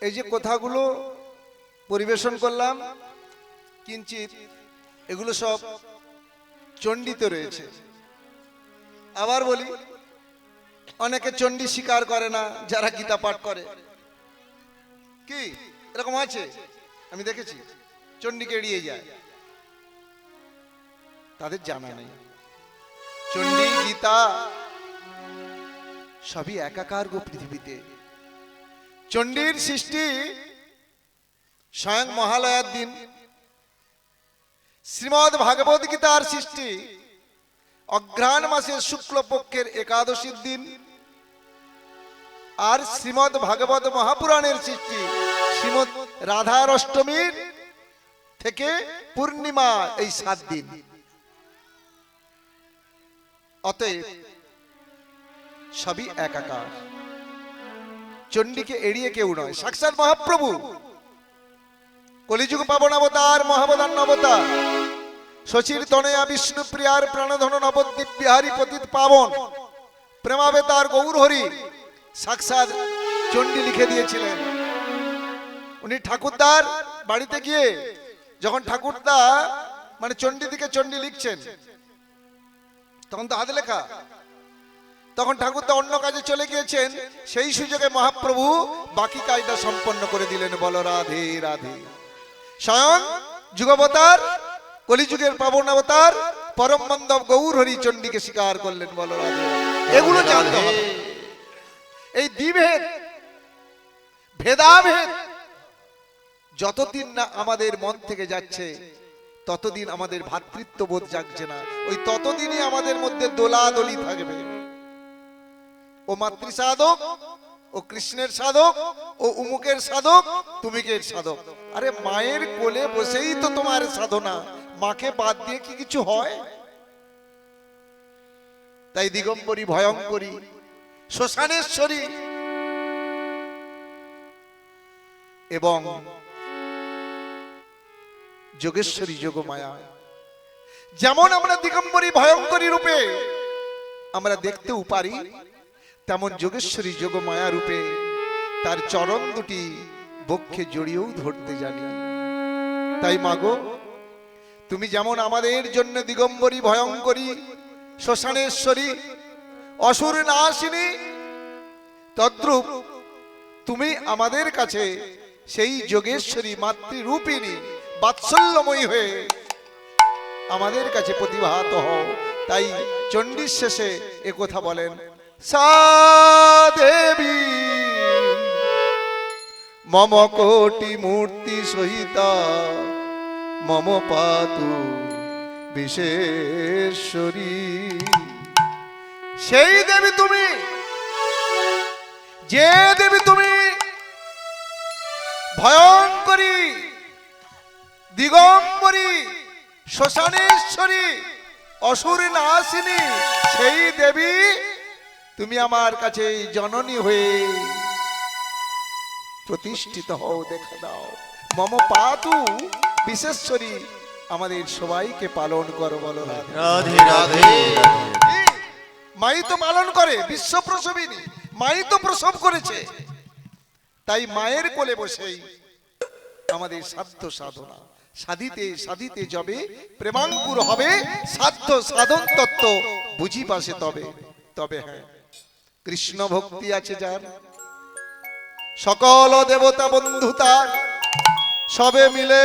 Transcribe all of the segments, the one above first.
এই যে কথাগুলো পরিবেশন করলাম কিঞ্চিত এগুলো সব চণ্ডিত রয়েছে। আবার বলি, অনেকে চণ্ডী স্বীকার করে না, যারা গীতা পাঠ করে। কি? এরকম আছে? আমি দেখেছি। চণ্ডীকে এড়িয়ে যায়। তাদের জানা নেই। চণ্ডী, গীতা, সবই একাকার গো পৃথিবীতে। চণ্ডীর সৃষ্টি স্বয়ং মহালয়ার দিন। শ্রীমদ ভাগবত গীতার সৃষ্টি অঘ্রাণ মাসের শুক্লপক্ষের একাদশীর দিন। আর শ্রীমদ ভাগবত মহাপুরাণের সৃষ্টি শ্রীমদ রাধার অষ্টমীর থেকে পূর্ণিমা এই সাত দিন। অতএব সবই একাকার। চণ্ডীকে এড়িয়ে কেউ নয়। সাক্ষাৎ মহাপ্রভু। কলিযুগ পাবন অবতার, মহাবদান অবতার। শশীর তনয়া বিষ্ণু প্রিয়ার প্রাণধন নবদ্বীপ বিহারী পতিত পাবন। প্রেমাবে তার গৌর হরি। সাক্ষাৎ চণ্ডী লিখে দিয়েছিলেন। উনি ঠাকুরদার বাড়িতে গিয়ে যখন ঠাকুরদা মানে চণ্ডী দিকে চণ্ডী লিখছেন, তখন তো হাতে লেখা। তখন ঠাকুরদা অন্য কাজে চলে গিয়েছেন। সেই সুযোগে মহাপ্রভু বাকি কাজটা সম্পন্ন করে দিলেন। বল রাধে রাধে। স্বয়ং যুগবতার, কলিযুগের পাবন অবতার, পরম বান্ধব গৌর হরি চণ্ডীকে স্বীকার করলেন। বল রাধে। এগুলো জানতে হবে। এই দ্বিভেদ, ভেদাভেদ যতদিন না আমাদের মন থেকে যাচ্ছে, ততদিন আমাদের ভ্রাতৃত্ববোধ জাগছে না। ওই ততদিনই আমাদের মধ্যে দোলাদলি থাকবে। ও মাতৃ সাধক, ও কৃষ্ণের সাধক, ও উমুকের সাধক, তুমিকের সাধক। আরে মায়ের কোলে বসেই তো তোমার সাধনা। মাকে বাদ দিয়ে কি কিছু হয়? তাই দিগম্বরী ভয়ঙ্করী, শ্মশানেশ্বরী এবং যোগেশ্বরী যোগমায়া। যেমন আমরা দিগম্বরী ভয়ঙ্করী রূপে আমরা দেখতেও পারি তেমন যোগেশ্বরী যোগমায়া রূপে তার চরণ দুটি বক্ষে জড়িয়েও ধরতে জানি। তাই মাগো তুমি যেমন আমাদের জন্য দিগম্বরী ভয়ঙ্করী শ্মশানেশ্বরী অসুর নাশিনী তদ্রূপ তুমি আমাদের কাছে সেই যোগেশ্বরী মাতৃরূপিণী বাৎসল্যময়ী হয়ে আমাদের কাছে প্রতিভাত হও। তাই চণ্ডীর শেষে এ কথা বলেন সা দেবী মম কোটি মূর্তি সহিতা মম পাতু বিশেশ্বরী। সেই দেবী তুমি, যে দেবী তুমি ভয়ঙ্করী, দিগম্বরী শ্মশানেশ্বরী অসুর নাসিনী সেই দেবী তুমি আমার কাছে জননী হয়ে প্রতিষ্ঠিত হও দেখা দাও মম পাতু বিশেশ্বরী আমাদের সবাইকে পালন করো বলো রাধে। রাধে মাই তো পালন করে বিশ্ব প্রসবিনী। মাই তো প্রসব করেছে। তাই মায়ের কোলে বসেই আমাদের সাধ্য সাধনা। সাধিতে সাধিতে যাবে প্রেমাঙ্কুর হবে সাধ্য সাধন তত্ত্ব বুঝি পাশে তবে তবে হ্যাঁ। কৃষ্ণ ভক্তি আছে যার। সকল দেবতা বন্ধু তার। সবে মিলে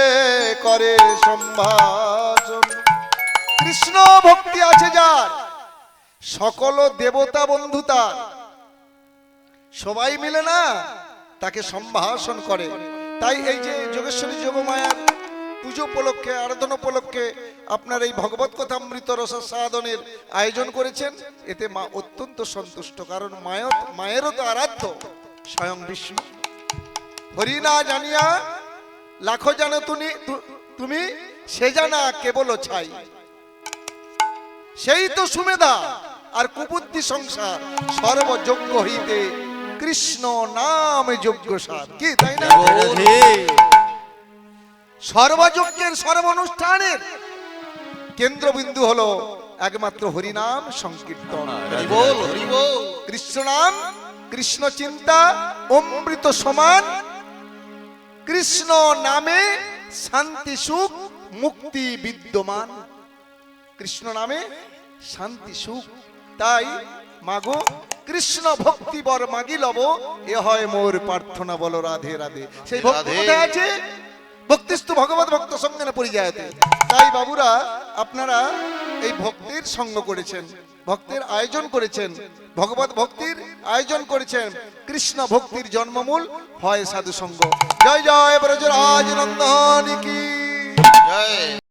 করে সম্ভাষণ। কৃষ্ণ ভক্তি আছে যার। সকল দেবতা বন্ধু তার। সবাই মিলে না তাকে সম্ভাষণ করে। তাই এই যে যোগেশ্বরী যোগমায়ার পুজো উপলক্ষে, আরাধনা উপলক্ষে আপনার এই ভগবত কথামৃত রস সাধনের আয়োজন করেছেন। এতে মা অত্যন্ত সন্তুষ্ট কারণ মায় মায়েরও তো আরাধ্য। স্বয়ং বিষ্ণু। হরি না জানিয়া লাখো জানো তুমি তুমি সে জানা কেবল ছাই। সেই তো সুমেধা আর কুবুদ্ধি সংসার সর্বযোগ্য হইতে কৃষ্ণ নাম যোগ্য সার। কি তাই না? রাধে সর্বযজ্ঞের সর্ব অনুষ্ঠানের কেন্দ্রবিন্দু হলো একমাত্র হরিনাম সংকীর্তন। বল কৃষ্ণ নাম কৃষ্ণ চিন্তা অমৃত সমান। কৃষ্ণ নামে শান্তি সুখ মুক্তি বিদ্যমান। কৃষ্ণ নামে শান্তি সুখ তাই মাগো কৃষ্ণ ভক্তি বর মাগি লব এ হয় মোর প্রার্থনা বলো রাধে রাধে। সেই ভক্তি আছে? ভক্তিস্তু ভগবত ভক্ত সঙ্গে না পরিযায়তে। তাই বাবুরা আপনারা এই ভক্তির সঙ্গ করেছেন, ভক্তের আয়োজন করেছেন, ভগবত ভক্তির আয়োজন করেছেন, কৃষ্ণ ভক্তির জন্মমূল হয় সাধু সঙ্গ। জয় জয়, ব্রজরাজ নন্দন কি? জয়।